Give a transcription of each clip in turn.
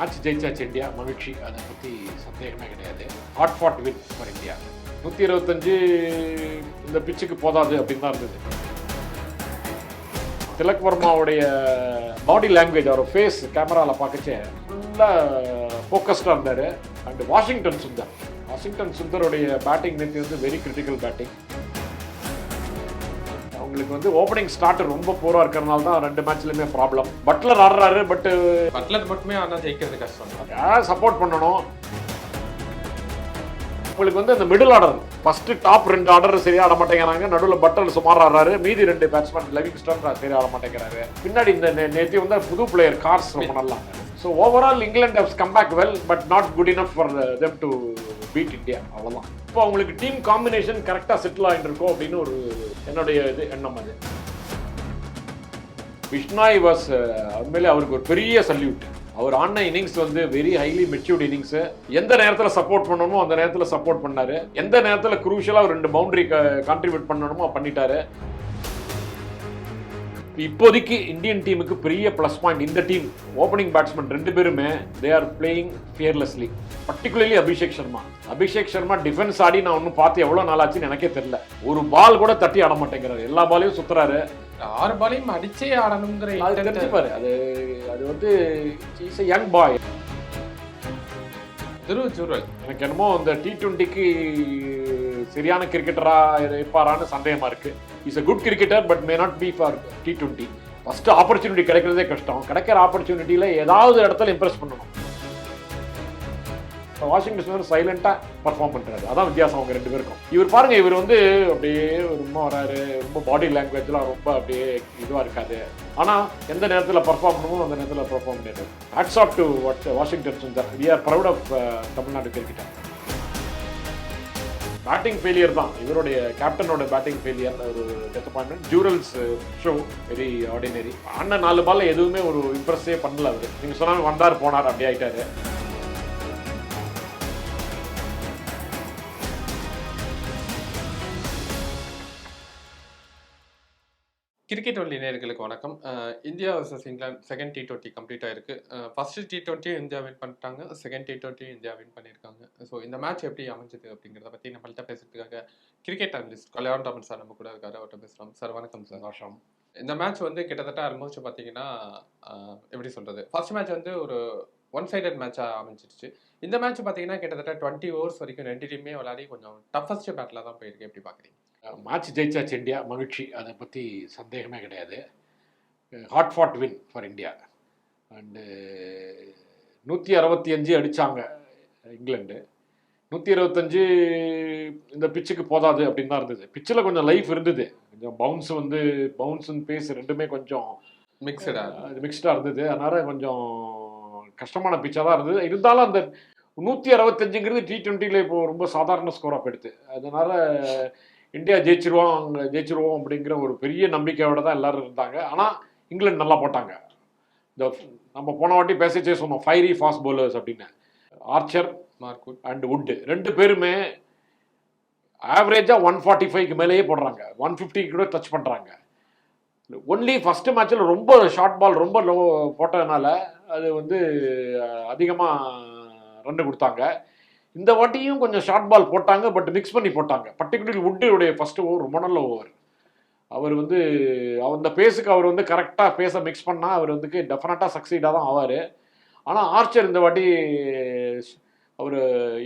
Match ஜெயிச்சாச்சு India மகிழ்ச்சி அதை பற்றி சந்தேகமே கிடையாது hot fav win for India நூற்றி இருபத்தஞ்சு இந்த பிச்சுக்கு போதாது அப்படின்னு தான் இருந்தது. திலக் வர்மாவுடைய பாடி லாங்குவேஜ் அவர் ஃபேஸ் கேமராவில் பார்க்கச்சே ஃபுல்லாக ஃபோக்கஸ்டாக இருந்தார். அண்ட் வாஷிங்டன் சுந்தர் வாஷிங்டன் சுந்தருடைய பேட்டிங் நேற்று வந்து வெரி கிரிட்டிக்கல் பேட்டிங் அவங்களுக்கு வந்து ஓப்பனிங் ஸ்டார்ட் ரொம்ப பூரா இருக்கிறனால தான் ரெண்டு மேட்ச்லையுமே ப்ராப்ளம் பட்லர் ஆடுறாரு பட்டு பட்லர் மட்டுமே ஆனால் ஜெயிக்கிறது கஷ்டம் சப்போர்ட் பண்ணணும்? உங்களுக்கு வந்து அந்த மிடில் ஆர்டர் ஃபர்ஸ்ட் டாப் ரெண்டு ஆர்டர் சரியா ஆட மாட்டேங்கிறாங்க. நடுவில் பட்டல் சுமார் ஆடுறாரு. மீதி ரெண்டு பேட்ஸ்மேன் லெவிங் ஸ்டோன் சரியா ஆட மாட்டேங்கிறாரு. பின்னாடி இந்த நே- நேத்தி வந்து புது பிளேயர் கார்ஸ் ரொம்ப நல்லா. So overall England has come back well but not good enough for them to beat India அவ்வளோதான் இப்போ அவங்களுக்கு டீம் காம்பினேஷன் கரெக்டாக செட்டில் ஆகிட்டு இருக்கும் அப்படின்னு ஒரு என்னுடைய இது எண்ணம் அது. விஷ்ணாய் வாஸ் உண்மையிலே அவருக்கு ஒரு பெரிய சல்யூட் அவர் ஆன இன்னிங்ஸ் வந்து வெரி ஹைலி மெச்சூர்ட் இன்னிங்ஸ் எந்த நேரத்தில் சப்போர்ட் பண்ணணுமோ அந்த நேரத்தில் சப்போர்ட் பண்ணாரு. எந்த நேரத்தில் குரூஷியலாக ஒரு ரெண்டு பவுண்டரி கான்ட்ரிபியூட் பண்ணணுமோ பண்ணிட்டாரு. இப்போதைக்கு இந்தியன் டீமுக்கு பெரிய ப்ளஸ் பாயிண்ட் இந்த டீம் ஓப்பனிங் பேட்ஸ்மேன் ரெண்டு பேருமே they are playing fearlessly particularly Abhishek Sharma Abhishek Sharma defence ஆடி நான் ஒன்றும் பார்த்து எவ்வளோ நாள் ஆச்சுன்னு எனக்கே தெரியல. ஒரு பால் கூட தட்டி ஆட மாட்டேங்கிறாரு. எல்லா பாலையும் சுத்துறாரு. ஆறு பாலையும் அடிச்சே ஆடணுங்கிற அது தெரிஞ்சுப்பாரு அது அது வந்து இஸ் யங் பாய் துருவ ஜூரல் எனக்கு என்னமோ அந்த டி டுவெண்ட்டிக்கு சரியான கிரிக்கெட்டரா இருப்பாரான்னு சந்தேகமா இருக்கு. Is a good cricketer but may not be for T twenty first opportunity கிடைக்கிறதே கஷ்டம். கிடைக்கிற ஆப்பர்ச்சுனிட்டியில் ஏதாவது இடத்துல இம்ப்ரெஸ் பண்ணணும். இப்போ வாஷிங்டன் சுந்தர் சைலண்டாக பர்ஃபார்ம் பண்ணுறாரு அதான் வித்தியாசம் அவங்க ரெண்டு பேருக்கும். இவர் பாருங்க இவர் வந்து அப்படியே ரொம்ப வராரு ரொம்ப பாடி லாங்குவேஜ்லாம் ரொம்ப அப்படியே இதுவாக இருக்காது ஆனால் எந்த நேரத்தில் பர்ஃபார்ம் பண்ணணுமோ அந்த நேரத்தில் பர்ஃபார்ம் பண்ணிடுறாரு hats off to what Washington Sundar we are proud of Tamil Nadu cricketer batting failure தான். இவருடைய கேப்டனோட பேட்டிங் ஃபெயிலியர் ஒரு disappointment Jurel's show very ordinary அண்ணன் நாலு பால்ல எதுவுமே ஒரு இம்ப்ரெஸ்ஸே பண்ணல அவர். நீங்க சொன்னாலும் வந்தார் போனார் அப்படி ஆகிட்டாரு கிரிக்கெட் ஒன்லி நேயர்களுக்கு வணக்கம். India versus England second T twenty complete ஆயிருக்கு. First T twenty India win பண்ணிட்டாங்க. Second T twenty India win பண்ணியிருக்காங்க. ஸோ இந்த மேட்ச் எப்படி அமைஞ்சது அப்படிங்கிறத பற்றி நம்மள்ட்ட பேசுறதுக்காக cricket analyst Kalyan Raman sir நம்ம கூட இருக்காரு. அவர்கிட்ட பேசுகிறோம் சார் வணக்கம் சார் சந்தோஷம் இந்த மேட்ச் வந்து கிட்டத்தட்ட ஆல்மோஸ்ட் பார்த்தீங்கன்னா எப்படி சொல்றது? ஃபர்ஸ்ட் மேட்ச் வந்து ஒரு ஒன் சைடட் மேட்சாக அமைஞ்சிருச்சு. இந்த மேட்ச் பார்த்தீங்கன்னா கிட்டத்தட்ட டுவெண்ட்டி ஓவர்ஸ் வரைக்கும் ரெண்டு டீமே விளையாடி கொஞ்சம் டஃபஸ்ட் பேட்டில் தான் போயிருக்கு. எப்படி பார்க்குறீங்க மேட்ச் ஜெயிச்சாச்சு இந்தியா மகிழ்ச்சி. அதை பற்றி சந்தேகமே கிடையாது. Hot fav win for India and நூற்றி அறுபத்தி அஞ்சு அடித்தாங்க இங்கிலாந்து. நூற்றி இருபத்தஞ்சு இந்த பிச்சுக்கு போதாது அப்படின்னு தான் இருந்தது. பிச்சில் கொஞ்சம் லைஃப் இருந்தது. கொஞ்சம் பவுன்ஸ் வந்து பவுன்ஸ் அண்ட் பேஸ் ரெண்டுமே கொஞ்சம் மிக்சடா அது மிக்ஸ்டாக இருந்தது. அதனால் கொஞ்சம் கஷ்டமான பிச்சாக தான் இருந்தது. இருந்தாலும் அந்த நூற்றி அறுபத்தஞ்சுங்கிறது டி ட்வெண்ட்டியில் இப்போ ரொம்ப சாதாரண ஸ்கோராக போயிடுது. அதனால் இந்தியா ஜெயிச்சிருவோம் அங்கே ஜெயிச்சிருவோம் அப்படிங்கிற ஒரு பெரிய நம்பிக்கையோட தான் எல்லாரும் இருந்தாங்க. ஆனால் இங்கிலாந்து நல்லா போட்டாங்க. இந்த நம்ம போன வாட்டி பேசிச்சே சொன்னோம் ஃபைரி ஃபாஸ்ட் bowlers அப்படின்னு. Archer Mark Wood and Wood ரெண்டு பேருமே ஆவரேஜாக ஒன் ஃபார்ட்டி ஃபைவ்க்கு மேலேயே போடுறாங்க. ஒன் ஃபிஃப்டிக்கு கூட டச் பண்ணுறாங்க ஒன்லி ஃபஸ்ட்டு மேட்ச்சில் ரொம்ப ஷார்ட் பால் ரொம்ப லோ போட்டதுனால அது வந்து அதிகமாக ரன் கொடுத்தாங்க. இந்த வாட்டியும் கொஞ்சம் ஷார்ட் பால் போட்டாங்க பட் மிக்ஸ் பண்ணி போட்டாங்க. பர்டிகுலர் உட்டுடைய ஃபஸ்ட்டு ஓவர் ரொம்ப நல்ல ஓவர் அவர் வந்து அவர் அந்த பேஸுக்கு அவர் வந்து கரெக்டாக பேஸை மிக்ஸ் பண்ணால் அவர் வந்து டெஃபினட்டாக சக்சீடாக தான் ஆவார். ஆனால் ஆர்ச்சர் இந்த வாட்டி அவர்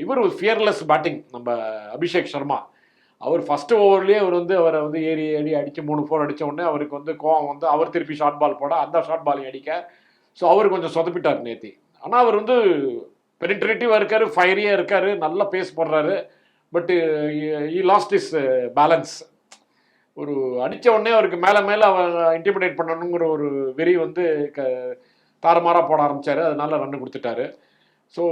இவர் ஒரு ஃபியர்லெஸ் பேட்டிங் நம்ம அபிஷேக் சர்மா. அவர் ஃபஸ்ட்டு ஓவர்லேயே அவர் வந்து அவரை வந்து ஏறி ஏறி அடித்து மூணு ஃபோர் அடித்த உடனே அவருக்கு வந்து கோவம் வந்து அவர் திருப்பி ஷார்ட் பால் போட அந்த ஷார்ட் பால் அடிக்க. ஸோ அவர் கொஞ்சம் சொதப்பிட்டார் நேத்தி. ஆனால் அவர் வந்து பெனிட்ரேட்டிவாக இருக்கார் ஃபயரியாக இருக்கார் நல்லா பேஸ் போடுறாரு. பட்டு ஈ லாஸ்ட் இஸ் பேலன்ஸ் ஒரு அடித்த உடனே அவருக்கு மேலே மேலே அவன் இன்டிமிடேட் பண்ணணுங்கிற ஒரு வெறி வந்து க தாறுமாறாக போட ஆரம்பித்தார் அதனால ரன் கொடுத்துட்டாரு. ஸோ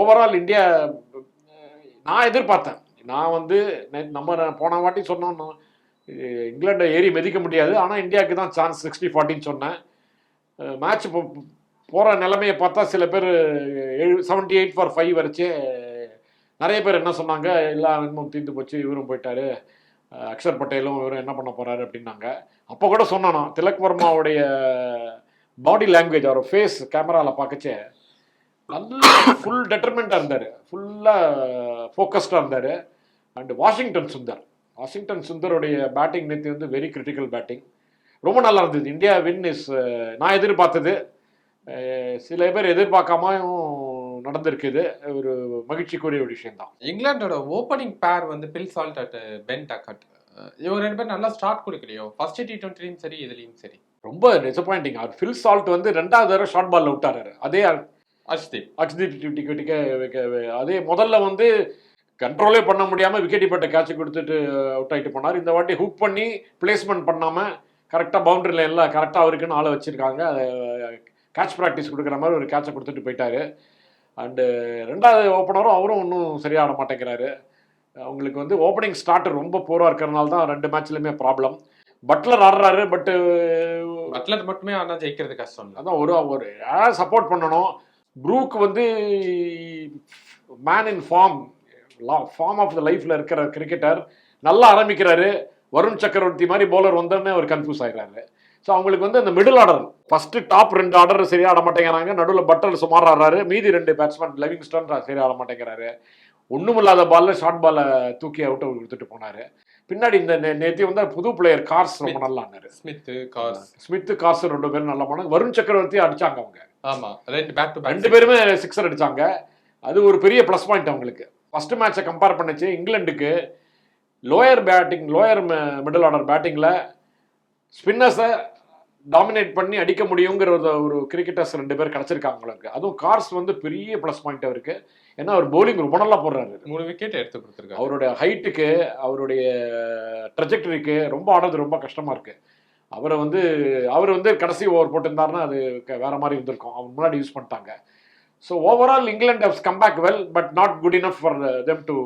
ஓவரால் இந்தியா நான் எதிர்பார்த்தேன். நான் வந்து நம்ம போன வாட்டி சொன்னோம் இங்கிலாண்டை ஏறி மிதிக்க முடியாது. ஆனால் இந்தியாவுக்கு தான் சான்ஸ் சிக்ஸ்டி ஃபார்ட்டின்னு சொன்னேன். மேட்ச் போகிற நிலைமையை பார்த்தா சில பேர் எழு செவன்ட்டி எயிட் ஃபார் ஃபைவ் வரைச்சே நிறைய பேர் என்ன சொன்னாங்க எல்லா இன்னும் தீர்ந்து போச்சு இவரும் போயிட்டாரு அக்ஷர் பட்டேலும் இவரும் என்ன பண்ண போகிறாரு அப்படின்னாங்க. அப்போ கூட சொன்னானா திலக் வர்மாவுடைய பாடி லாங்குவேஜ் அவர் ஃபேஸ் கேமராவில் பார்க்கச்சே நல்ல ஃபுல் டெட்டர்மெண்ட்டாக இருந்தார். ஃபுல்லாக ஃபோக்கஸ்டாக இருந்தார். அண்டு வாஷிங்டன் சுந்தர் வாஷிங்டன் சுந்தருடைய பேட்டிங் நேற்று வந்து வெரி கிரிட்டிக்கல் பேட்டிங் ரொம்ப நல்லா இருந்தது. இந்தியா வின் இஸ் நான் எதிர்பார்த்தது. சில பேர் எதிர்பார்க்காமையும் நடந்திருக்குது. ஒரு மகிழ்ச்சிக்குரிய ஒரு விஷயம்தான். இங்கிலாந்தோட ஓப்பனிங் பேர் வந்து Phil Salt and Ben Duckett இவங்க ரெண்டு பேரும் நல்லா ஸ்டார்ட் கொடுக்கலையோ? ஃபர்ஸ்ட் டி டுவெண்ட்டிலையும் சரி இதுலயும் சரி. ரொம்ப டிசப்பாயிண்டிங் அவர் ஃபில் சால்ட் வந்து ரெண்டாவது தடவை ஷார்ட் பால்ல விட்டாரு. அதே அர்ஷ்தீப் அக்ஷதீப் டிக்க டிக்க வைக்க- அதே முதல்ல வந்து கண்ட்ரோலே பண்ண முடியாம விக்கெட் பட்ட கேட்ச் கொடுத்துட்டு அவுட் ஆயிட்டு போனார். இந்த வாட்டி ஹுக் பண்ணி பிளேஸ்மெண்ட் பண்ணாம கரெக்டா பவுண்டரி லைன்ல கரெக்டா அவருக்குன்னு ஆளை வச்சிருக்காங்க. கேட்ச் ப்ராக்டிஸ் கொடுக்குற மாதிரி ஒரு கேட்சை கொடுத்துட்டு போயிட்டாரு. அண்டு ரெண்டாவது ஓப்பனரும் அவரும் ஒன்றும் சரியா ஆட மாட்டேங்கிறாரு. அவங்களுக்கு வந்து ஓப்பனிங் ஸ்டார்ட் ரொம்ப போரா இருக்கிறனால தான் ரெண்டு மேட்ச்லயுமே ப்ராப்ளம் பட்லர் ஆடுறாரு பட்டு பட்லர் மட்டுமே ஆனா ஜெயிக்கிறது கஷ்டம் இல்ல. அதான் ஒரு ஒரு யாராவது சப்போர்ட் பண்ணணும். ப்ரூக் வந்து man in form form of the லைஃப்ல இருக்கிற கிரிக்கெட்டர் நல்லா ஆரம்பிக்கிறாரு. வருண் சக்கரவர்த்தி மாதிரி பவுலர் வந்தோடனே அவர் கன்ஃபியூஸ் ஆயிடுறாரு. ஸோ அவங்களுக்கு வந்து அந்த மிடில் ஆர்டர் ஃபர்ஸ்ட் டாப் ரெண்டு ஆர்டர் சரியா ஆட மாட்டேங்கிறாங்க. நடுவில் பட்டல் சுமார் ஆடுறாரு மீதி ரெண்டு பேட்ஸ்மேன் லிவிங்ஸ்டன் சரியா ஆட மாட்டேங்கிறாரு. ஒண்ணுமில்லாத பால்ல ஷார்ட் பால்ல தூக்கி அவுட் கொடுத்துட்டு போனாரு. பின்னாடி இந்த நே- நேத்தி வந்து புது பிளேயர் கார்ஸ் ரொம்ப நல்லா ஆனாரு ஸ்மித் கார்ஸ் ஸ்மித் கார்ஸ் ரெண்டு பேரும் நல்லா போனாங்க வருண் சக்கரவர்த்தி அடிச்சாங்க அவங்க. ஆமா. ரெண்டு பேக் டு ரெண்டு பேருமே சிக்ஸர் அடிச்சாங்க. அது ஒரு பெரிய ப்ளஸ் பாயிண்ட் அவங்களுக்கு. ஃபர்ஸ்ட் மேட்சை கம்பேர் பண்ணுச்சு இங்கிலாந்துக்கு. Lower batting lower middle order பேட்டிங்கில் ஸ்பின்னர்ஸை டாமினேட் பண்ணி அடிக்க முடியுங்கிற ஒரு ஒரு கிரிக்கெட்டர்ஸ் ரெண்டு பேர் கிடச்சிருக்காங்க அவங்களுக்கு அதுவும் கார்ஸ் வந்து பெரிய ப்ளஸ் பாயிண்ட் அவருக்கு ஏன்னா அவர் bowling ரொம்ப நல்லா போடுறாரு மூணு விக்கெட் எடுத்து கொடுத்துருக்காரு. அவருடைய ஹைட்டுக்கு அவருடைய ட்ரெஜெக்டரிக்கு ரொம்ப ஆடுறது ரொம்ப கஷ்டமா இருக்கு. அவரை வந்து அவர் வந்து கடைசி ஓவர் போட்டிருந்தாருன்னா அது வேற மாதிரி இருந்திருக்கும். அவர் முன்னாடி யூஸ் பண்ணிட்டாங்க. So overall England has come back well but not good enough for them to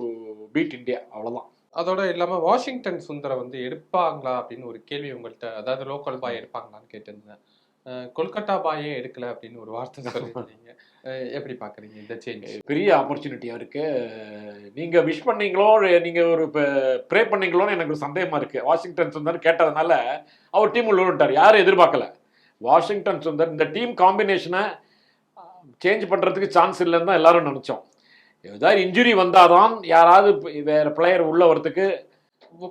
beat India அவ்வளோதான் அதோட இல்லாமல் வாஷிங்டன் சுந்தரை வந்து எடுப்பாங்களா அப்படின்னு ஒரு கேள்வி உங்கள்கிட்ட அதாவது லோக்கல் பாய் எடுப்பாங்களான்னு கேட்டிருந்தேன். கொல்கட்டா கொல்கத்தா பாயே எடுக்கல அப்படின்னு ஒரு வார்த்தை சொல்லியிருந்தீங்க. எப்படி பார்க்குறீங்க இந்த சேஞ்ச் பெரிய ஆப்பர்ச்சுனிட்டியாக இருக்கு. நீங்கள் விஷ் பண்ணீங்களோ நீங்கள் ஒரு ப்ரே பண்ணீங்களோன்னு எனக்கு ஒரு சந்தேகமாக இருக்குது வாஷிங்டன் சுந்தர் கேட்டதுனால அவர் டீம் உள்ள விட்டார் யாரும் எதிர்பார்க்கல. வாஷிங்டன் சுந்தர் இந்த டீம் காம்பினேஷனை சேஞ்ச் பண்ணுறதுக்கு சான்ஸ் இல்லைன்னு தான் எல்லாரும் நினச்சோம். ஏதாவது இன்ஜுரி வந்தாதான் யாராவது இப்ப வேற பிளேயர் உள்ள வரதுக்கு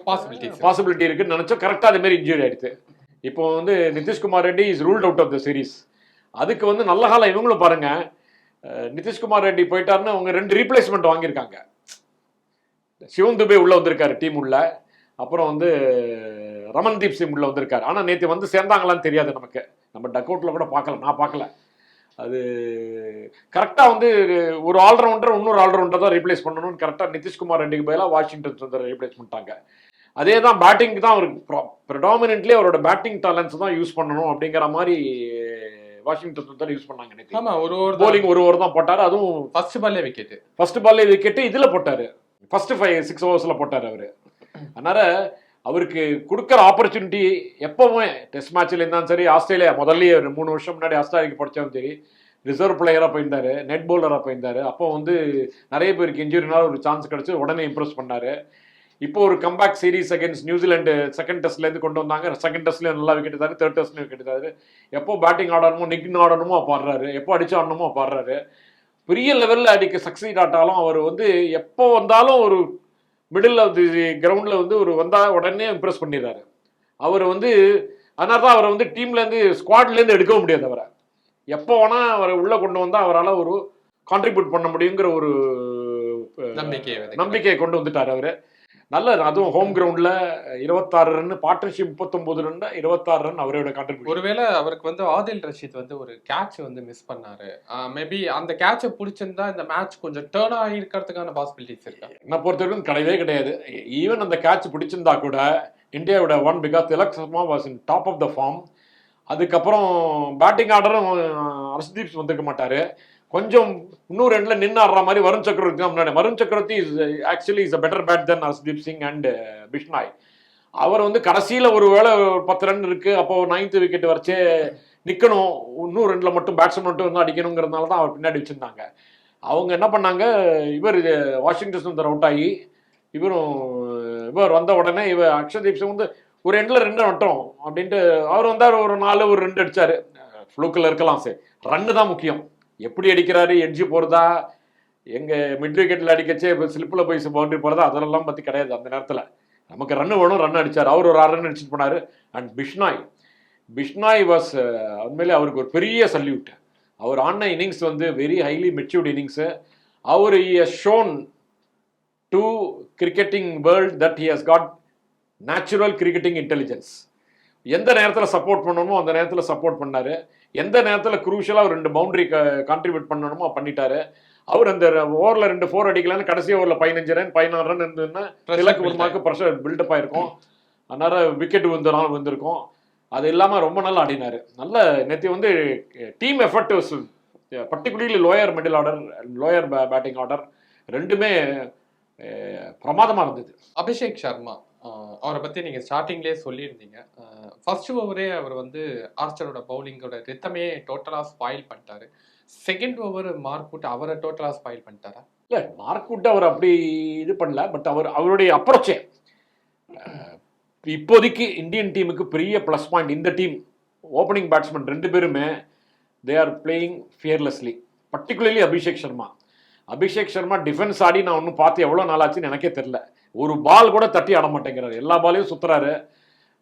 பாசிபிலிட்டிஸ் பாசிபிலிட்டி இருக்குன்னு நினைச்சோம் கரெக்டாக அதே மாதிரி இன்ஜுரி ஆயிடுச்சு இப்போ வந்து Nitish Kumar Reddy is ruled out of the series அதுக்கு வந்து நல்ல காலம் இவங்களும் பாருங்க. நிதிஷ்குமார் ரெட்டி போயிட்டாருன்னு அவங்க ரெண்டு ரீப்ளேஸ்மெண்ட் வாங்கியிருக்காங்க. சிவன் துபே உள்ள வந்திருக்காரு டீம் உள்ள. அப்புறம் வந்து ரமன்தீப் சிங் உள்ள வந்திருக்காரு. ஆனா நேற்று வந்து சேர்ந்தாங்களான்னு தெரியாது நமக்கு. நம்ம டக்கவுட்ல கூட பார்க்கல. நான் பார்க்கல. அது கரெக்டாக வந்து ஒரு ஆல்ரவுண்டர் இன்னொரு ஆல்ரவுண்டர் தான் ரீப்ளேஸ் பண்ணணும்னு கரெக்டாக நிதிஷ்குமார் ரெட்டிக்கு பதிலாக வாஷிங்டன் சுந்தர் ரீப்ளேஸ் பண்ணிட்டாங்க. அதே தான் பேட்டிங் தான் அவருக்கு ப்ரிடாமினென்ட்லி அவரோட பேட்டிங் டேலண்ட்ஸ் தான் யூஸ் பண்ணணும் அப்படிங்கிற மாதிரி வாஷிங்டன் சுந்தர் யூஸ் பண்ணாங்க நேற்று ஆமா ஒரு ஒரு போலிங் ஒரு ஓவர் தான் போட்டார். அதுவும் ஃபர்ஸ்ட் பால்லே விக்கெட் ஃபர்ஸ்ட் பால்ல விக்கெட்டு இதுல போட்டாரு. ஃபர்ஸ்ட் ஃபைவ் சிக்ஸ் ஓவர்ஸ்ல போட்டாரு அவரு. அதனால அவருக்கு கொடுக்குற ஆப்பர்ச்சுனிட்டி எப்பவுமே டெஸ்ட் மேட்ச்ல இருந்தாலும் சரி ஆஸ்திரேலியா முதல்லயே ஒரு மூணு வருஷம் முன்னாடி ஆஸ்திரேலியாவுக்கு படிச்சாலும் சரி ரிசர்வ் பிளேயராக போயிருந்தாரு நெட் பவுலராக போயிருந்தாரு. அப்போ வந்து நிறைய பேருக்கு இன்ஜுரினால ஒரு சான்ஸ் கிடச்சி உடனே இம்ப்ரெஸ் பண்ணாரு. இப்போ ஒரு comeback series against New Zealand second டெஸ்ட்லேருந்து கொண்டு வந்தாங்க. செகண்ட் டெஸ்ட்லேயும் நல்லா விக்கெட் தேர்ட் டெஸ்ட்லேயும் விக்கெட் எப்போ பேட்டிங் ஆடணுமோ நிக்னு ஆடணுமோ பாடுறாரு எப்போ அடிச்சு ஆடணுமோ பாடுறாரு பெரிய லெவலில் அடிக்க சக்சீட் ஆட்டாலும் அவர் வந்து எப்போ வந்தாலும் ஒரு மிடில் ஆஃப் தி கிரவுண்டில் வந்து ஒரு வந்தால் உடனே இம்ப்ரெஸ் பண்ணிடுறாரு. அவர் வந்து அதனால தான் அவரை வந்து டீம்லேருந்து ஸ்குவாட்லேருந்து எடுக்கவும் முடியாது அவரை. எப்போ வேணால் அவரை உள்ளே கொண்டு வந்தால் அவரால் ஒரு கான்ட்ரிபியூட் பண்ண முடியுங்கிற ஒரு விதைக்கிறார். நம்பிக்கையை கொண்டு வந்துட்டார் அவர். நல்ல அதுவும் ஹோம் கிரவுண்டில் இருபத்தாறு ரன் பார்ட்னர்ஷிப் முப்பத்தொம்போது ரன் இருபத்தாறு ரன் அவரோட கான்ட்ரிபியூஷன் ஒருவேளை அவருக்கு வந்து ஆதில் ரஷீத் வந்து ஒரு கேட்ச் வந்து மிஸ் பண்ணாரு. மேபி அந்த கேட்சை பிடிச்சிருந்தா இந்த மேட்ச் கொஞ்சம் டேர்ன் ஆகிருக்கிறதுக்கான பாசிபிலிட்டிஸ் இருக்கா? என்னை பொறுத்தவரைக்கும் கிடையவே கிடையாது. ஈவன் அந்த கேட்ச் பிடிச்சிருந்தா கூட இந்தியாவோட one because Tilak Sharma was in top of the form அதுக்கப்புறம் பேட்டிங் ஆர்டரும் ஹர்ஷ்தீப் வந்திருக்க மாட்டாரு. கொஞ்சம் இன்னும் ரெண்டுல நின்று ஆடுற மாதிரி வருண் சக்கரவர்த்தி தான் முன்னாடி. Varun Chakravarthy is actually is a better bat then Harshdeep Singh and Bishnoi அவர் வந்து கடைசியில் ஒரு வேளை பத்து ரன் இருக்கு. அப்போ நைன்த் விக்கெட் வரைச்சே நிற்கணும் இன்னும் ரெண்டில் மட்டும் பேட்ஸ்மேன் மட்டும் வந்து அடிக்கணுங்கிறதுனால தான் அவர் பின்னாடி வச்சுருந்தாங்க. அவங்க என்ன பண்ணாங்க? இவர் வாஷிங்டன் சுந்தர் அவுட் ஆகி இவரும் இவர் வந்த உடனே இவர் அக்ஷதீப் சிங் வந்து ஒரு ரெண்டில் ரெண்டு மட்டும் அப்படின்ட்டு அவர் வந்தார் ஒரு நாலு ஒரு ரெண்டு அடித்தார் ஃப்ளூக்கில் இருக்கலாம் சரி ரன்னு தான் முக்கியம். எப்படி அடிக்கிறாரு எட்ஜு போகிறதா எங்க மிட் விக்கெட்டில் அடிக்கச்சே இப்போ ஸ்லிப்பில் போய் பவுண்டரி போகிறதா அதெல்லாம் பற்றி கிடையாது அந்த நேரத்தில். நமக்கு ரன்னு வேணும் ரன் அடிச்சார். அவர் ஒரு ஆறு ரன் அடிச்சுட்டு போனார். அண்ட் பிஷ்னாய் பிஷ்னாய் வாஸ் உண்மையிலே அவருக்கு ஒரு பெரிய சல்யூட் அவர் ஆன இன்னிங்ஸ் வந்து very highly matured innings our shown to cricketing world that he has got natural cricketing intelligence எந்த நேரத்தில் சப்போர்ட் பண்ணணுமோ அந்த நேரத்தில் சப்போர்ட் பண்ணார். எந்த நேரத்தில் குரூஷலாக ஒரு ரெண்டு பவுண்டரி கான்ட்ரிபியூட் பண்ணணுமோ பண்ணிட்டாரு. அவர் அந்த ஓவரில் ரெண்டு ஃபோர் அடிக்கலான்னு கடைசி ஓவரில் பதினஞ்சு ரன் பதினாறு ரன் இருந்ததுன்னா திலக்கு உருமாக்கு ப்ரெஷர் பில்டப் ஆயிருக்கும். அதனால விக்கெட் வந்து வந்திருக்கும் அது இல்லாமல் ரொம்ப நல்லா ஆடினாரு. நல்ல நேற்று வந்து team effort particularly lower middle order lower batting order ரெண்டுமே பிரமாதமாக இருந்தது. அபிஷேக் சர்மா அவரை பற்றி நீங்கள் ஸ்டார்டிங்லேயே சொல்லியிருந்தீங்க. ஃபர்ஸ்ட் ஓவரே அவர் வந்து ஆர்ச்சரோட பவுலிங்கோட ரித்தமே டோட்டலாக ஸ்பாயில் பண்ணிட்டாரு. செகண்ட் ஓவர் மார்க் போட்டு அவரை டோட்டலாக ஸ்பாயில் பண்ணிட்டாரா? இல்லை மார்க் விட்டு அவர் அப்படி இது பண்ணல பட் அவர் அவருடைய அப்ரோச்சே இப்போதைக்கு இந்தியன் டீமுக்கு பெரிய ப்ளஸ் பாயிண்ட் இந்த டீம் ஓப்பனிங் பேட்ஸ்மேன் ரெண்டு பேருமே they are playing fearlessly particularly Abhishek Sharma. Abhishek Sharma defence ஆடி நான் ஒன்றும் பார்த்து எவ்வளோ நாளாச்சுன்னு எனக்கே தெரில ஒரு பால் கூட தட்டி ஆட மாட்டேங்கிறாரு. எல்லா பாலையும் சுத்துறாரு.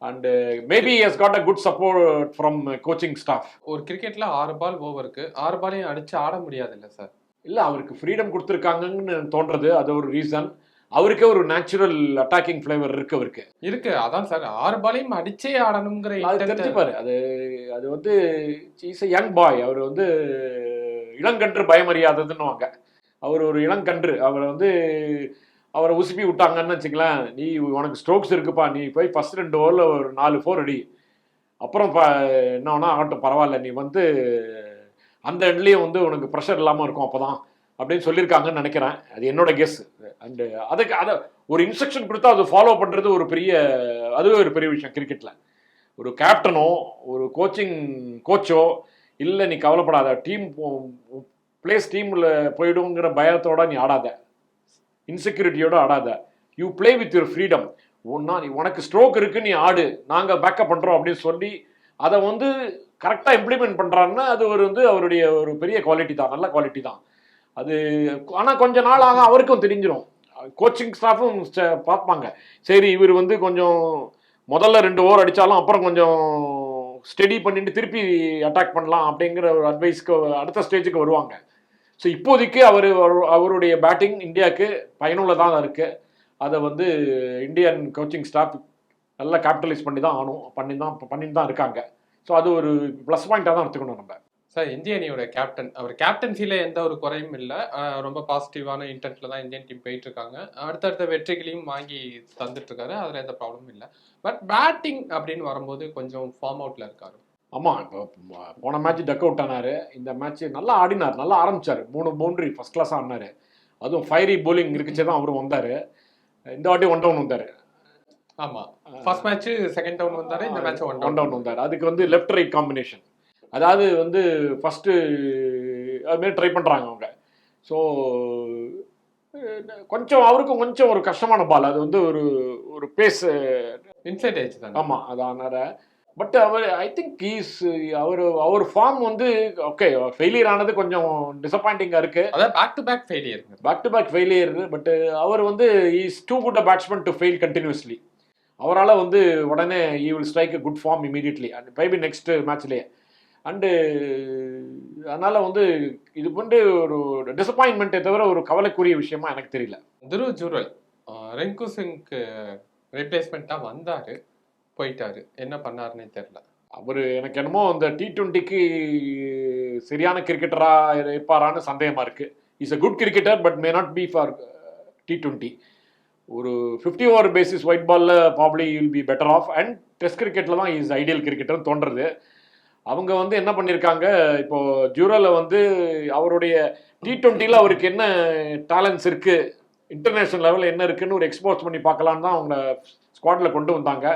And maybe has got a good support from coaching staff ஒரு கிரிக்கெட்ல ஆறு பால் ஓவருக்கு ஆறு பாலையும் அடிச்சு ஆட முடியாது இல்ல சார் இல்லை அவருக்கு ஃப்ரீடம் கொடுத்துருக்காங்கன்னு தோன்றது. அது ஒரு ரீசன் அவருக்கே ஒரு நேச்சுரல் அட்டாக்கிங் ஃப்ளேவர் இருக்கு அவருக்கு. இருக்கு. அதான் சார் ஆறு பாலையும் அடிச்சே ஆடணுங்கிற அது தெரிஞ்சுப்பாரு. அது அது வந்து இஸ் யங் பாய் அவர் வந்து இளங்கன்று பயமறியாததுன்னுவாங்க. அவர் ஒரு இளங்கன்று. அவரை வந்து அவரை உசுப்பி விட்டாங்கன்னு வச்சுக்கலாம் நீ உனக்கு ஸ்ட்ரோக்ஸ் இருக்குப்பா. நீ போய் ஃபர்ஸ்ட் ரெண்டு ஓவரில் ஒரு நாலு ஃபோர் அடி. அப்புறம் ப என்ன ஆகட்டும் பரவாயில்ல. நீ வந்து அந்த எண்ட்லேயும் வந்து உனக்கு ப்ரெஷர் இல்லாமல் இருக்கும் அப்போ தான் அப்படின்னு சொல்லியிருக்காங்கன்னு நினைக்கிறேன். அது என்னோட கெஸ் அண்டு அதுக்கு அதை ஒரு இன்ஸ்ட்ரக்ஷன் கொடுத்தா அது ஃபாலோ பண்ணுறது ஒரு பெரிய அதுவே ஒரு பெரிய விஷயம் கிரிக்கெட்டில் ஒரு கேப்டனோ ஒரு கோச்சிங் கோச்சோ இல்லை நீ கவலைப்படாத. டீம் பிளேஸ் டீமில் போயிடுங்கிற பயத்தோட நீ ஆடாத. இன்செக்யூரிட்டியோட ஆடாத. You play with your freedom ஒன்றா நீ உனக்கு ஸ்ட்ரோக் இருக்கு நீ ஆடு. நாங்கள் பேக்கப் பண்ணுறோம் அப்படின்னு சொல்லி அதை வந்து கரெக்டாக இம்ப்ளிமெண்ட் பண்ணுறாருன்னா அது ஒரு வந்து அவருடைய ஒரு பெரிய குவாலிட்டி தான். நல்ல குவாலிட்டி தான். அது ஆனால் கொஞ்ச நாள் ஆக அவருக்கும் தெரிஞ்சிடும் கோச்சிங் ஸ்டாஃபும் பார்ப்பாங்க. சரி இவர் வந்து கொஞ்சம் முதல்ல ரெண்டு ஓவர் அடித்தாலும் அப்புறம் கொஞ்சம் ஸ்டெடி பண்ணிட்டு திருப்பி அட்டாக் பண்ணலாம் அப்படிங்கிற ஒரு அட்வைஸ்க்கு அடுத்த ஸ்டேஜுக்கு வருவாங்க. ஸோ இப்போதைக்கு அவர் அவருடைய பேட்டிங் இந்தியாவுக்கு பயனுள்ளதாக இருக்குது அதை வந்து இந்தியன் கோச்சிங் ஸ்டாஃப் நல்லா கேபிட்டலைஸ் பண்ணி தான் ஆகணும். பண்ணி தான் பண்ணிட்டு தான் இருக்காங்க. ஸோ அது ஒரு ப்ளஸ் பாயிண்டாக தான் எடுத்துக்கணும் நம்ம. சார் இந்திய அணியோட கேப்டன் அவர் கேப்டன்சியில் எந்த ஒரு குறையும் இல்லை. ரொம்ப பாசிட்டிவான இன்டென்ட்ல தான் இந்தியன் டீம் போயிட்டு இருக்காங்க அடுத்தடுத்த வெற்றிகளையும் வாங்கி தந்துட்டு இருக்காரு அதில் எந்த ப்ராப்ளமும் இல்லை. பட் பேட்டிங் அப்படின்னு வரும்போது கொஞ்சம் ஃபார்ம் அவுட்ல இருக்காரு. ஆமாம் இப்போ போன மேட்ச் டக் அவுட் ஆனார். இந்த மேட்ச் நல்லா ஆடினார் நல்லா ஆரம்பிச்சார். மூணு பவுண்டரி ஃபர்ஸ்ட் கிளாஸ் ஆடினார். அதுவும் ஃபைரி bowling இருக்குச்சே தான் அவரும் வந்தார். இந்த வாட்டி ஒன் டவுன் வந்தார். ஆமா. ஃபர்ஸ்ட் மேட்ச் செகண்ட் டவுன் வந்தாரு இந்த மேட்ச் ஒன் ஒன் டவுன் வந்தார். அதுக்கு வந்து லெஃப்ட் ரைட் காம்பினேஷன் அதாவது வந்து ஃபஸ்ட்டு அதுமாரி ட்ரை பண்ணுறாங்க அவங்க. ஸோ கொஞ்சம் அவருக்கும் கொஞ்சம் ஒரு கஷ்டமான பால் அது வந்து ஒரு ஒரு பேஸ் இன்சைட் ஏஜ் தானே? ஆமாம் அதானார பட் அவர் ஐ திங்க் ஈஸ் அவர் அவர் ஃபார்ம் வந்து ஓகே ஃபெயிலியர் ஆனது கொஞ்சம் டிசப்பாயிண்டிங்காக இருக்குது அதான் back to back failure back to back failure but அவர் வந்து is too good a batsman to fail continuously அவரால் வந்து உடனே he will strike good form immediately and maybe next மேட்ச்லேயே and அதனால் வந்து இது வந்து ஒரு டிசப்பாயின்மெண்ட்டை தவிர ஒரு கவலைக்குரிய விஷயமா எனக்கு தெரியல. துருவ் ஜூரல் ரெங்கு சிங்க்கு ரிப்ளேஸ்மெண்ட்டா வந்தாரு. போயிட்டாரு. என்ன பண்ணாருன்னே தெரில அவர் எனக்கு என்னமோ அந்த டி டுவெண்ட்டிக்கு சரியான கிரிக்கெட்டராக இருப்பாரான்னு சந்தேகமாக இருக்குது is a good cricketer but may not be for T twenty ஒரு ஃபிஃப்டி ஓவர் பேசிஸ் ஒயிட் பாலில் probably will be better off and test கிரிக்கெட்டில் தான் இஸ் ஐடியல் கிரிக்கெட்டர்னு தோன்றது அவங்க வந்து என்ன பண்ணியிருக்காங்க இப்போ ஜூரோவில் வந்து அவருடைய டி ட்வெண்ட்டியில் அவருக்கு என்ன டேலண்ட்ஸ் இருக்குது இன்டர்நேஷ்னல் லெவலில் என்ன இருக்குன்னு ஒரு எக்ஸ்போஸ் பண்ணி பார்க்கலான்னு தான் அவங்க ஸ்குவாடில் கொண்டு வந்தாங்க.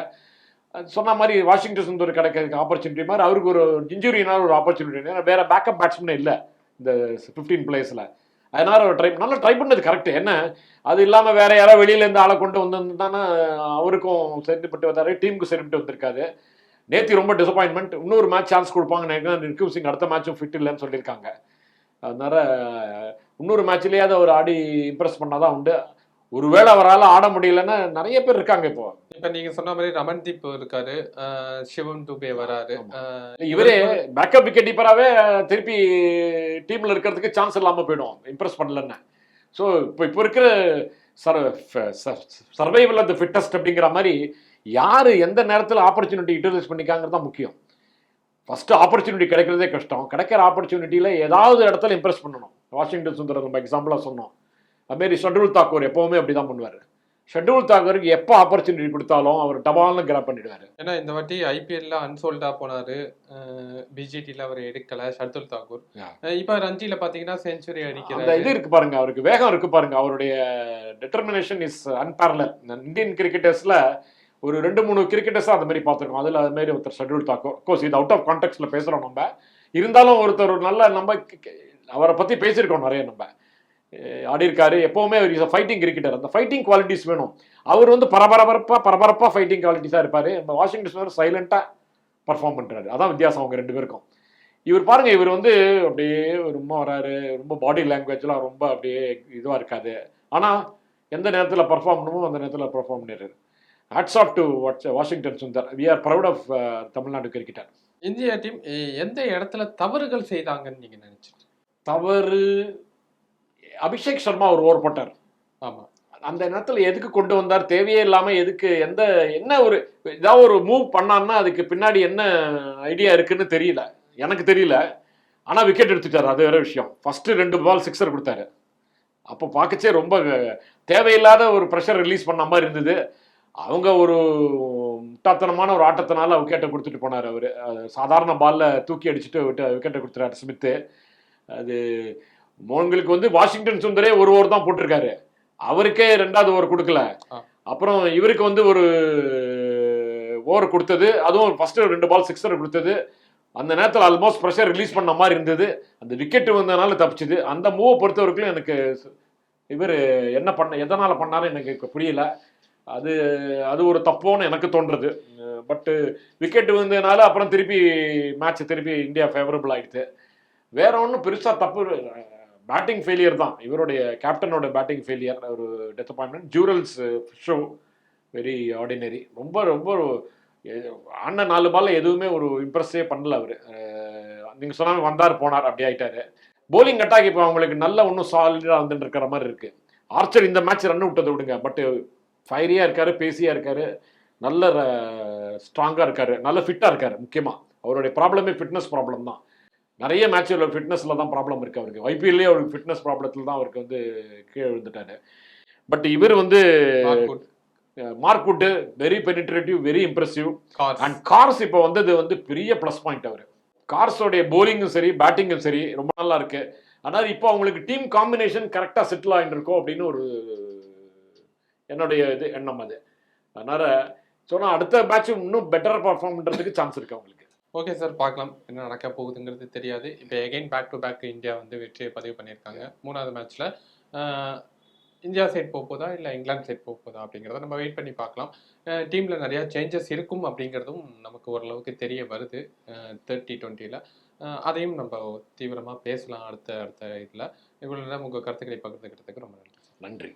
சொன்ன மாதிரி வாஷிங்டன் சுந்தர் கிடைக்கிறதுக்கு ஆப்பர்ச்சுனிட்டி மாதிரி அவருக்கு ஒரு இன்ஜுரினால ஒரு ஆப்பர்ச்சுனிட்டி வேற பேக்கப் பேட்ஸ்மேன் இல்லை இந்த ஃபிஃப்டீன் பிளேஸில் அதனால அவர் ட்ரை நல்லா ட்ரை பண்ணது கரெக்ட் என்ன? அது இல்லாமல் வேற யாராவது வெளியில இருந்து ஆளை கொண்டு வந்திருந்தானா அவருக்கும் சரிப்பட்டு வந்தாரு டீமுக்கு சரிப்பட்டு வந்திருக்காது நேத்தி ரொம்ப டிசப்பாயின்மெண்ட் இன்னொரு மேட்ச் சான்ஸ் கொடுப்பாங்க நினைக்கிறேன். சிங் அடுத்த மேட்சும் ஃபிட் இல்லைன்னு சொல்லியிருக்காங்க. அதனால இன்னொரு மேட்ச்லயாவது அவர் ஆடி இம்ப்ரெஸ் பண்ணாதான் உண்டு. ஒருவேளை அவரால் ஆட முடியலன்னா நிறைய பேர் இருக்காங்க இப்போ. இப்ப நீங்க சொன்ன மாதிரி ரமன்தீப் இருக்காரு சிவம் துபே வராரு. இவரே பேக்கப் விக்கெட் கீப்பராகவே திருப்பி டீம்ல இருக்கிறதுக்கு சான்ஸ் இல்லாம போயிடும். இம்ப்ரெஸ் பண்ணலன்னு. ஸோ இப்போ இப்போ இருக்கிற சர் சர்வைவல் ஆஃப் த ஃபிட்டஸ்ட் அப்படிங்கிற மாதிரி யார் எந்த நேரத்தில் ஆப்பர்ச்சுனிட்டி யூட்டிலைஸ் பண்ணிக்காங்கிறது தான் முக்கியம். ஃபர்ஸ்ட் ஆப்பர்ச்சுனிட்டி கிடைக்கிறதே கஷ்டம். கிடைக்கிற ஆப்பர்ச்சுனிட்டியில் ஏதாவது இடத்துல இம்ப்ரெஸ் பண்ணணும். வாஷிங்டன் சுந்தர் நம்ம எக்ஸாம்பிளாக சொன்னோம். அதுமாரி ஷெட்யூல் தாக்கூர் எப்போவுமே அப்படி தான் பண்ணுவார். ஷெட்யூல் தாக்கூருக்கு எப்போ ஆப்பர்ச்சுனிட்டி கொடுத்தாலும் அவர் டபால்னு கிராப் பண்ணிடுவார். ஏன்னா இந்த வாட்டி ஐபிஎல்ல அன்சோல்டா போனாரு. பிஜிடில அவர் எடுக்கல ஷர்துல் தாக்கூர் இப்ப ரஞ்சில பாத்தீங்கன்னா செஞ்சுரி அந்த அடிக்கிறாரு இது இருக்கு பாருங்க அவருக்கு வேகம் இருக்கு பாருங்க. அவருடைய டிட்டர்மினேஷன் இஸ் அன்பேரலர் இந்தியன் கிரிக்கெட்டர்ஸ்ல ஒரு ரெண்டு மூணு கிரிக்கெட்டர்ஸ் அந்த மாதிரி பார்த்துருக்கோம். அதில் அது மாதிரி ஒருத்தர் ஷெட்யூல் தாக்கும் கோர்ஸ் இது அவுட் ஆஃப் கான்டெக்ட்ல பேசுறோம் நம்ம. இருந்தாலும் ஒருத்தர் ஒரு நல்ல நம்ம அவரை பத்தி பேசியிருக்கோம் நிறைய நம்ம. அஹ் ஆடி இருக்காரு எப்பவுமே அவர் இஸ் ஃபைட்டிங் கிரிக்கெட்டர் அந்த ஃபைட்டிங் குவாலிட்டிஸ் வேணும். அவர் வந்து பரபரப்பா பரபரப்பா ஃபைட்டிங் குவாலிட்டிஸா இருப்பாரு. நம்ம வாஷிங்டன் சுந்தர் சைலண்டா பர்ஃபார்ம் பண்றாரு. அதான் வித்தியாசம் அவங்க ரெண்டு பேருக்கும். இவர் பாருங்க இவர் வந்து அப்படியே ரொம்ப வராரு. ரொம்ப பாடி லாங்குவேஜ்லாம் ரொம்ப அப்படியே இதுவா இருக்காது. ஆனா எந்த நேரத்துல பர்ஃபார்ம் பண்ணணுமோ அந்த நேரத்துல பர்ஃபார்ம் பண்ணிடுறாரு. Hats off to Washington Sundar. We are proud of Tamil Nadu cricketer India team எந்த இடத்துல தவறுகள் செய்தாங்கன்னு நீங்க நினைச்சிட்டு? தவறு அபிஷேக் சர்மா ஒரு ஓவர் போட்டார் ஆமா. அந்த நேரத்துல எதுக்கு கொண்டு வந்தார்? தேவையே இல்லாம எதுக்கு எந்த என்ன ஒரு ஏதாவது ஒரு மூவ் பண்ணான்னா அதுக்கு பின்னாடி என்ன ஐடியா இருக்குன்னு தெரியல. எனக்கு தெரியல. ஆனா விக்கெட் எடுத்துட்டாரு அது வேற விஷயம். ஃபர்ஸ்ட் ரெண்டு பால் சிக்ஸர் கொடுத்தாரு. அப்போ பார்க்கச்சே ரொம்ப தேவையில்லாத ஒரு ப்ரெஷர் ரிலீஸ் பண்ண மாதிரி இருந்தது. அவங்க ஒரு முட்டாத்தனமான ஒரு ஆட்டத்தினால விக்கெட்டை கொடுத்துட்டு போனார் அவர். சாதாரண பால்ல தூக்கி அடிச்சுட்டு விட்டு விக்கெட்டை கொடுத்துறாரு ஸ்மித்து அது உங்களுக்கு வந்து வாஷிங்டன் சுந்தரே ஒரு ஓவர் தான் போட்டிருக்காரு. அவருக்கே ரெண்டாவது ஓவர் கொடுக்கல. அப்புறம் இவருக்கு வந்து ஒரு ஓவர் கொடுத்தது. அதுவும் ஃபர்ஸ்ட் ரெண்டு பால் சிக்ஸர் கொடுத்தது. அந்த நேரத்தில் ஆல்மோஸ்ட் ப்ரெஷர் ரிலீஸ் பண்ண மாதிரி இருந்தது. அந்த விக்கெட் வந்ததுனால தப்பிச்சுது. அந்த மூவை பொறுத்த வரைக்கும் எனக்கு இவர் என்ன பண்ண எதனால பண்ணாலும் எனக்கு புரியல. அது அது ஒரு தப்போன்னு எனக்கு தோன்றுறது பட்டு விக்கெட் வந்ததுனால அப்புறம் திருப்பி மேட்ச் திருப்பி இந்தியா ஃபேவரபிள் ஆயிடுது. வேற ஒன்றும் பெருசா தப்பு பேட்டிங் ஃபெயிலியர் தான். இவருடைய கேப்டனோட பேட்டிங் ஃபெயிலியர் ஒரு disappointment Jurel's show very ordinary ரொம்ப ரொம்ப ஆன நாலு பால்ல எதுவுமே ஒரு இம்ப்ரெஸ்ஸே பண்ணல அவர். நீங்கள் சொன்னால் வந்தார் போனார் அப்படி ஆகிட்டாரு போலிங் அட்டாக் இப்போ அவங்களுக்கு நல்ல ஒன்றும் சாலிடாக வந்துட்டு இருக்கிற மாதிரி இருக்குது ஆர்ச்சர் இந்த மேட்ச் ரன் விட்டதை விடுங்க. பட் ஃபயரியாக இருக்காரு பேசியாக இருக்காரு. நல்ல ஸ்ட்ராங்காக இருக்காரு. நல்ல ஃபிட்டாக இருக்காரு முக்கியமாக அவருடைய ப்ராப்ளமே ஃபிட்னஸ் ப்ராப்ளம் தான். நிறைய மேட்ச்சில் ஃபிட்னஸ்ல தான் ப்ராப்ளம் இருக்கு அவருக்கு. ஐபிஎல்லே அவருக்கு ஃபிட்னஸ் ப்ராப்ளத்தில் தான் அவருக்கு வந்து கீழே விழுந்துட்டாரு. பட் இவர் வந்து Mark Wood, Mark Wood very penetrative very impressive. And Carse இப்போ வந்தது வந்து பெரிய ப்ளஸ் பாயிண்ட் அவர். கார்ஸோடைய போலிங்கும் சரி பேட்டிங்கும் சரி ரொம்ப நல்லா இருக்கு. ஆனால் இப்போ அவங்களுக்கு டீம் காம்பினேஷன் கரெக்டாக செட்டில் ஆகிட்டு இருக்கோம் அப்படின்னு ஒரு என்னுடைய இது எண்ணம் அது. அதனால சொன்னா அடுத்த மேட்ச் இன்னும் பெட்டராக பர்ஃபார்ம் பண்றதுக்கு சான்ஸ் இருக்கு அவங்களுக்கு. ஓகே சார் பார்க்கலாம். என்ன நடக்க போகுதுங்கிறது தெரியாது. இப்போ again back to back India வந்து வெற்றியை பதிவு பண்ணியிருக்காங்க. மூணாவது மேட்ச்சில் இந்தியா சைட் போக போதா இல்லை இங்கிலாந்து சைட் போக போதா அப்படிங்கிறத நம்ம வெயிட் பண்ணி பார்க்கலாம். டீமில் நிறையா சேஞ்சஸ் இருக்கும் அப்படிங்கிறதும் நமக்கு ஓரளவுக்கு தெரிய வருது. தேர்ட்டி டுவெண்ட்டியில் அதையும் நம்ம தீவிரமாக பேசலாம் அடுத்த அடுத்த இதில். இவ்வளோ நேரம் உங்கள் கருத்துக்களை பகிர்ந்துக்கிறதுக்கு ரொம்ப நன்றி நன்றி.